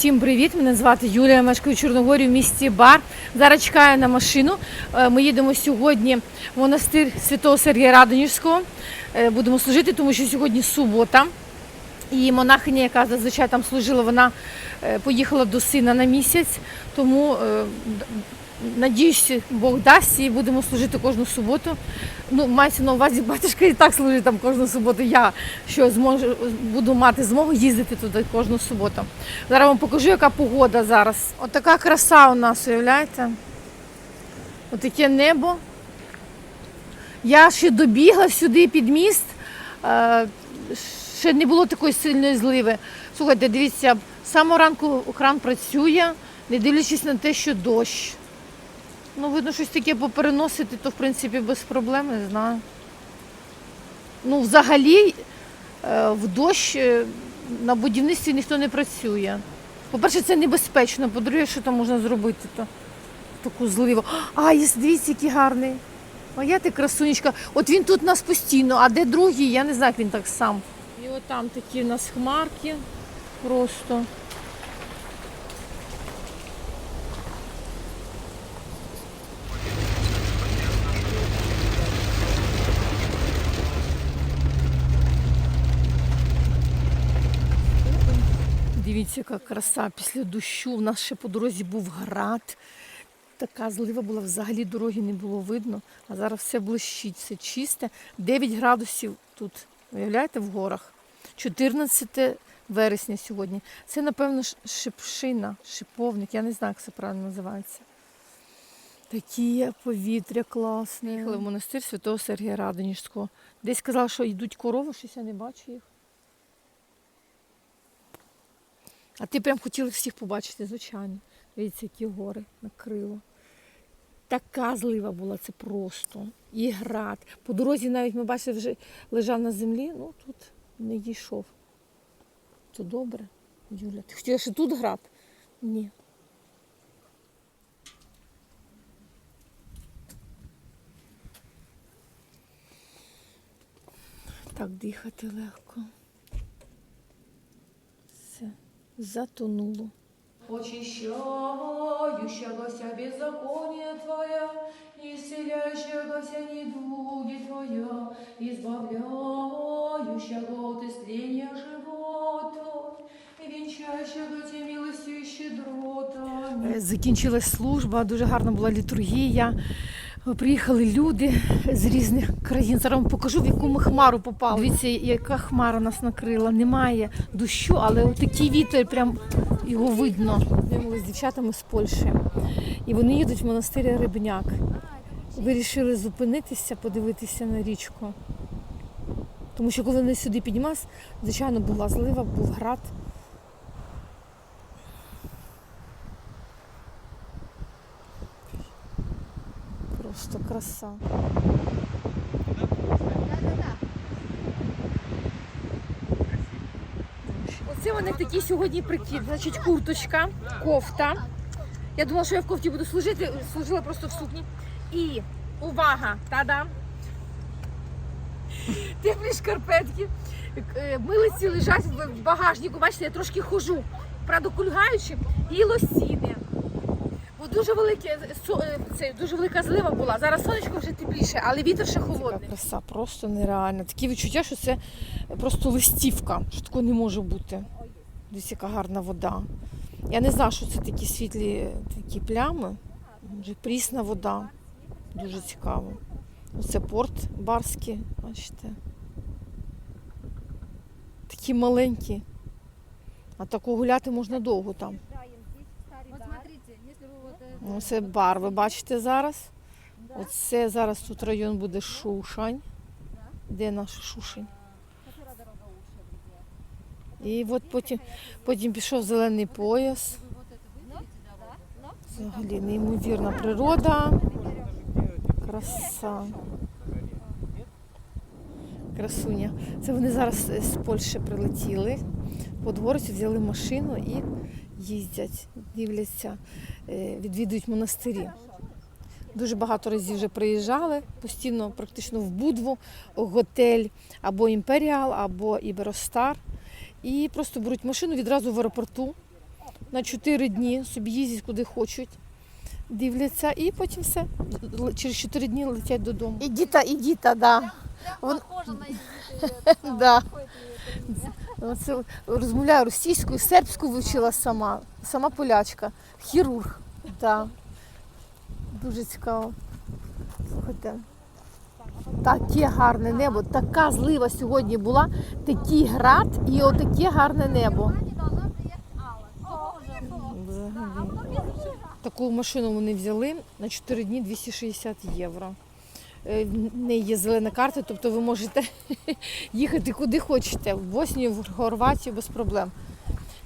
Всім привіт! Мене звати Юлія, мешкаю в Чорногорі в місті Бар. Зараз чекаю на машину. Е, Ми їдемо сьогодні в монастир Святого Сергія Радонежського. Е, Будемо служити, тому що сьогодні субота. І монахиня, яка зазвичай там служила, вона е, поїхала до сина на місяць. Тому надіюсь, Бог дасть і будемо служити кожну суботу. Ну, мається на увазі, батюшка і так служить там кожну суботу. Я що зможу буду мати змогу їздити туди кожну суботу. Зараз вам покажу, яка погода зараз. Отака краса у нас, уявляєте? Отаке небо. Я ще добігла сюди під міст. е, Ще не було такої сильної зливи. Слухайте, дивіться, з самого ранку кран працює, не дивлячись на те, що дощ. Ну, видно, щось таке попереносити, то в принципі без проблем, не знаю. Ну, взагалі, е, в дощ е, на будівництві ніхто не працює. По-перше, це небезпечно, по-друге, що там можна зробити то таку зливу. А, є, дивіться, який гарний. А я ти красунечка. От він тут у нас постійно, а де другий, я не знаю, як він так сам. І от там такі у нас хмарки просто. Дивіться, яка краса після дощу. У нас ще по дорозі був град. Така злива була, взагалі дороги не було видно, а зараз все блищить, все чисте. 9 градусів тут, уявляєте, в горах. 14 вересня сьогодні. Це, напевно, шипшина, шиповник, я не знаю, як це правильно називається. Таке повітря класне. Їхали в монастир святого Сергія Радонежського. Десь сказали, що йдуть корови, щось я не бачу їх. А ти прям хотіли всіх побачити, звичайно. Дивіться, які гори накрило. Така злива була, це просто. І град. По дорозі навіть ми бачили, вже лежав на землі, ну тут не дійшов. Це добре, Юля. Ти хотіла, що тут град? Ні. Так дихати легко. Все, затонуло. очищающегося беззаконие Твоя, исцеляющегося недуги Твоя, избавляющего от истления живота, венчающего Тебя милостью и щедротами. Е, Закінчилась служба, дуже гарна була літургія. Приїхали люди з різних країн. Зараз покажу, в яку ми хмару попали. Дивіться, яка хмара нас накрила. Немає дощу, але такий вітер, прям його видно. Ми з дівчатами з Польщі. І вони їдуть в монастир Рибняк. Вирішили зупинитися, подивитися на річку. Тому що коли вони сюди піднімались, звичайно, була злива, був град. Просто краса. Оце вони такі сьогодні прикид. Значить, курточка, кофта. Я думала, що я в кофті буду служити, служила просто в сукні. І увага! Та-дам! Теплі шкарпетки. Е, Милиці лежать в багажнику. Бачите, я трошки хожу, правда, кульгаючи, і лосіни. Бо дуже велике со- е, це дуже велика злива була. Зараз сонечко вже тепліше, але вітер ще холодний. краса просто нереальна. Такі відчуття, що це просто листівка, що такого не може бути. Десь яка гарна вода. Я не знаю, що це такі світлі такі плями. Може, прісна вода. Дуже цікаво. Оце порт барський, бачите. Такі маленькі. А тако гуляти можна довго там. Ну, Це бар, ви бачите зараз. Оце зараз тут район буде Шушань. Де наш Шушень? Которая дорога лучше где? І от потім, потім пішов зелений пояс. Вы вот это выберете, да? вот? Да? Взагалі неймовірна природа. Краса. Красуня. Це вони зараз з Польщі прилетіли. Подгорці взяли машину і їздять, дивляться, е, відвідують монастирі. Дуже багато разів вже приїжджали, постійно практично в Будву, готель або Імперіал, або Іберостар. І просто беруть машину відразу в аеропорту на 4 дні, собі їздять куди хочуть, дивляться і потім все. Через 4 дні летять додому. І діта, і діта, да. Вон-. Да. Це розмовляю російською, сербською вивчила сама, сама полячка, хірург. Да. Дуже цікаво. Слухайте. Таке гарне небо, така злива сьогодні була, такий град і отаке гарне небо. Таку машину вони взяли на 4 дні 260 євро. Е, В є зелена карта, тобто ви можете їхати куди хочете, в Боснію, в Хорватію без проблем.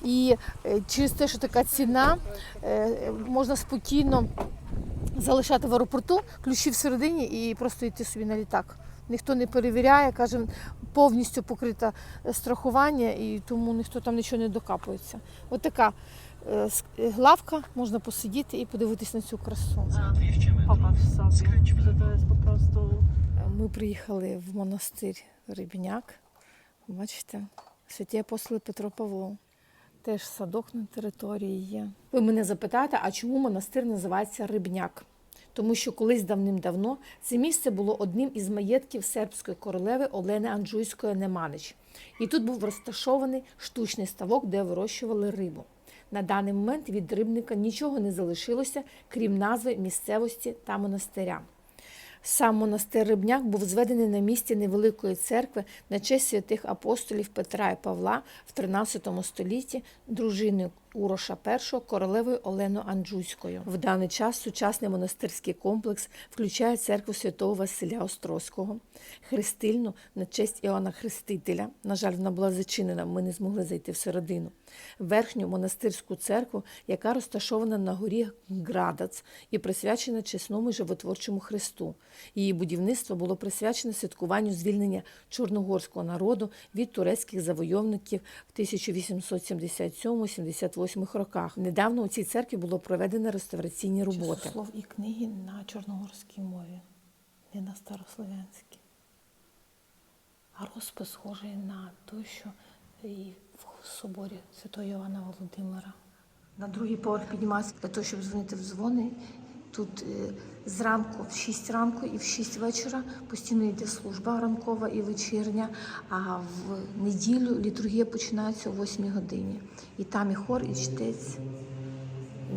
І е, через те, що така ціна, е, можна спокійно залишати в аеропорту, ключі всередині і просто йти собі на літак. Ніхто не перевіряє, каже, повністю покрита е, страхування, і тому ніхто там нічого не докапується. От така с- е, лавка, можна посидіти і подивитись на цю красу. Prostu Ми приїхали в монастир Рибняк. Бачите, святі апостоли Петро Павло. Теж садок на території є. Ви мене запитаєте, а чому монастир називається Рибняк? Тому що колись давним-давно це місце було одним із маєтків сербської королеви Олени Анджуйської Неманич. І тут був розташований штучний ставок, де вирощували рибу. На даний момент від рибника нічого не залишилося, крім назви місцевості та монастиря. Сам монастир Рибняк був зведений на місці невеликої церкви на честь святих апостолів Петра і Павла в 13 столітті дружиною Уроша І королевою Оленою Анджуйською. В даний час сучасний монастирський комплекс включає церкву святого Василя Острозького, хрестильну на честь Іоанна Хрестителя. На жаль, вона була зачинена, ми не змогли зайти всередину. Верхню монастирську церкву, яка розташована на горі Градац і присвячена чесному животворчому Христу. Її будівництво було присвячене святкуванню звільнення чорногорського народу від турецьких завойовників в 1877-78 роках. Недавно у цій церкві було проведено реставраційні роботи. Слов і книги на чорногорській мові, не на старослов'янській. А розпис схожий на те, що і в соборі Святого Івана Володимира. На другий поверх піднімається для того, щоб дзвонити в дзвони. Тут е, зранку в 6 ранку і в 6 вечора постійно йде служба ранкова і вечірня, а в неділю літургія починається о 8 годині. І там і хор, і чтець.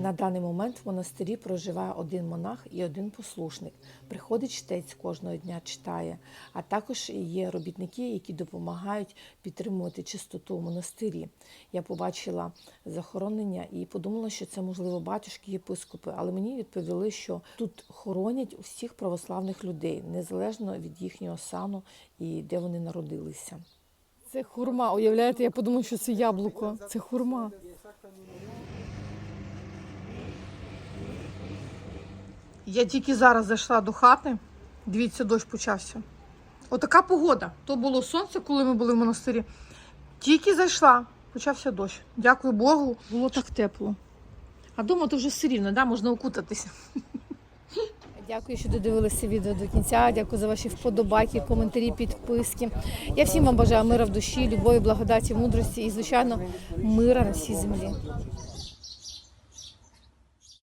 На даний момент в монастирі проживає один монах і один послушник. Приходить чтець кожного дня читає, а також є робітники, які допомагають підтримувати чистоту в монастирі. Я побачила захоронення і подумала, що це можливо батюшки, єпископи, але мені відповіли, що тут хоронять усіх православних людей, незалежно від їхнього сану і де вони народилися. Це хурма. Уявляєте, я подумала, що це яблуко. Це хурма. Я тільки зараз зайшла до хати. Дивіться, дощ почався. Отака погода. То було сонце, коли ми були в монастирі. Тільки зайшла, почався дощ. Дякую Богу. Було так тепло. А вдома то вже все рівно, да? можна окутатися. Дякую, що додивилися відео до кінця. Дякую за ваші вподобайки, коментарі, підписки. Я всім вам бажаю мира в душі, любові, благодаті, мудрості і, звичайно, мира на всій землі.